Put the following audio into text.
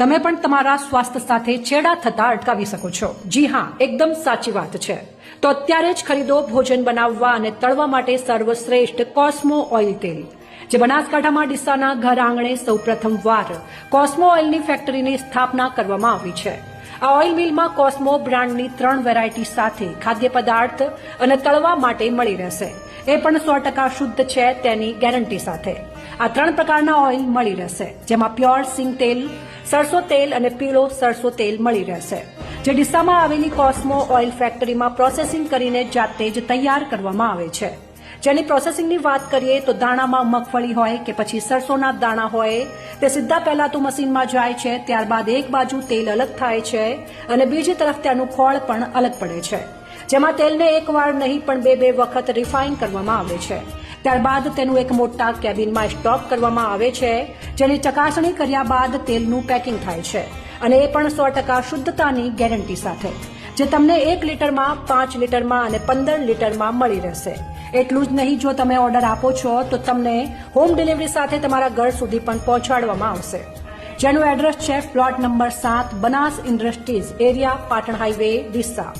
તમે પણ તમારા સ્વાસ્થ્ય સાથે છેડા થતા અટકાવી શકો છો. જી હા, એકદમ સાચી વાત છે. તો અત્યારે જ ખરીદો, ભોજન બનાવવા અને તળવા માટે સર્વશ્રેષ્ઠ કોસ્મો ઓઇલ તેલ, જે બનાસકાંઠામાં ડીસાના ઘર આંગણે સૌપ્રથમ વાર કોસ્મો ઓઇલની ફેક્ટરીની સ્થાપના કરવામાં આવી છે. આ ઓઇલ મિલમાં કોસ્મો બ્રાન્ડની ત્રણ વેરાયટી સાથે ખાદ્ય પદાર્થ અને તળવા માટે મળી રહેશે. એ પણ સો ટકા શુદ્ધ છે તેની ગેરંટી સાથે. આ ત્રણ પ્રકારના ઓઇલ મળી રહેશે, જેમાં પ્યોર સિંગ તેલ, સરસો તેલ અને પીળો સરસો તેલ મળી રહેશે. જે ડીસામાં આવેલી કોસ્મો ઓઇલ ફેક્ટરીમાં પ્રોસેસિંગ કરીને જાતે જ તૈયાર કરવામાં આવે છે. જેની પ્રોસેસિંગની વાત કરીએ તો દાણામાં મગફળી હોય કે પછી સરસોના દાણા હોય, તે સીધા પહેલા તો મશીનમાં જાય છે, ત્યારબાદ એક બાજુ તેલ અલગ થાય છે અને બીજી તરફ તેનું ખોળ પણ અલગ પડે છે. જેમાં તેલને એકવાર નહીં પણ બે બે વખત રિફાઇન કરવામાં આવે છે. ત્યારબાદ તેનું એક મોટા કેબિનમાં સ્ટોક કરવામાં આવે છે, જેની ચકાસણી કર્યા બાદ તેલનું પેકિંગ થાય છે અને એ પણ સો ટકા શુદ્ધતાની ગેરંટી સાથે. જે તમને એક લીટરમાં, પાંચ લીટરમાં અને પંદર લીટરમાં મળી રહેશે. એટલું જ નહીં, જો તમે ઓર્ડર આપો છો, તો તમને હોમ ડિલિવરી સાથે તમારા ઘર સુધી પણ પહોંચાડવામાં આવશે. જેનું એડ્રેસ છે પ્લોટ નંબર સાત, Banas industries, area, Patan highway, Deesa.